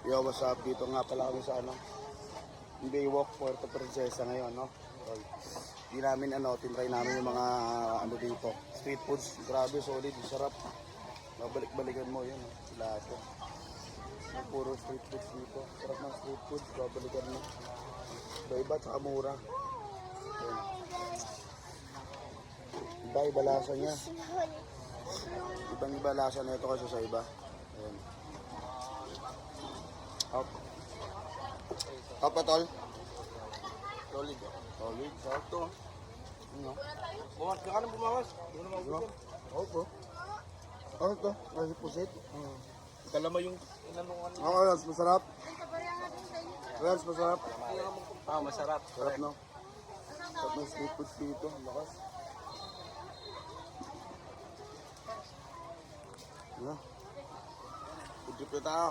Yo, what's up? Dito nga pala kami sa ano, Baywalk, Puerto Princesa ngayon, no? Okay. Di namin ano, tinry namin yung mga ano dito, street foods. Grabe, solid, sarap. Babalik-balikan mo yun, lahat. Yung puro street foods dito. Sarap ng street foods, babalikan mo. Iba-iba, tsaka mura. Yun. Iba-iba lasa niya. Ibang iba lasa na ito kasi sa iba. Ayan. Up. Up pa tol? Solid. Solid. Sakto. Ano? Bumas ka ka nang bumawas. Doon na Ano? Opo. Ano to? Kasi pusit? Oo. Kalama yung inanungan. Oo, Lance, masarap. Lance, masarap. Ah, masarap. Sarap, no? Sarap ng street dito. Ang lakas. Ano? Good trip na tayo.